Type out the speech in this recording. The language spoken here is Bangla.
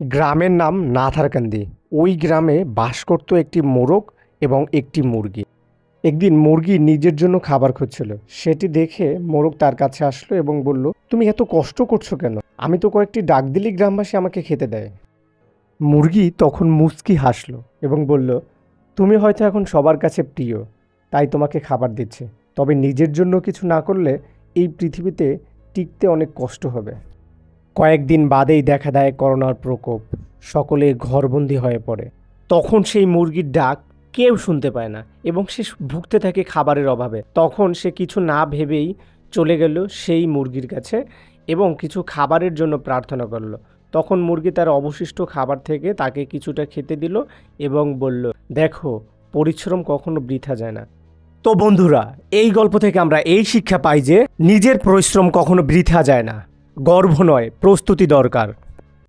গ্রামের নাম নাথারকান্দি। ওই গ্রামে বাস করত একটি মোরগ এবং একটি মুরগি। একদিন মুরগি নিজের জন্য খাবার খুঁজছিল। সেটি দেখে মোরগ তার কাছে আসলো এবং বলল, তুমি এত কষ্ট করছ কেন? আমি তো কয়েকটি ডাক দিলি গ্রামবাসী আমাকে খেতে দেয়। মুরগি তখন মুচকি হাসলো এবং বলল, তুমি হয়তো এখন সবার কাছে প্রিয়, তাই তোমাকে খাবার দিচ্ছে। তবে নিজের জন্য কিছু না করলে এই পৃথিবীতে টিকতে অনেক কষ্ট হবে। কয়েকদিন বাদেই দেখা দেয় করোনার প্রকোপ। সকলে ঘরবন্দি হয়ে পড়ে। তখন সেই মুরগির ডাক কেউ শুনতে পায় না এবং সে ভুগতে থাকে খাবারের অভাবে। তখন সে কিছু না ভেবেই চলে গেল সেই মুরগির কাছে এবং কিছু খাবারের জন্য প্রার্থনা করল। তখন মুরগি তার অবশিষ্ট খাবার থেকে তাকে কিছুটা খেতে দিল এবং বলল, দেখো, পরিশ্রম কখনো বৃথা যায় না। তো বন্ধুরা, এই গল্প থেকে আমরা এই শিক্ষা পাই যে নিজের পরিশ্রম কখনো বৃথা যায় না। গর্ব নয় প্রস্তুতি দরকার।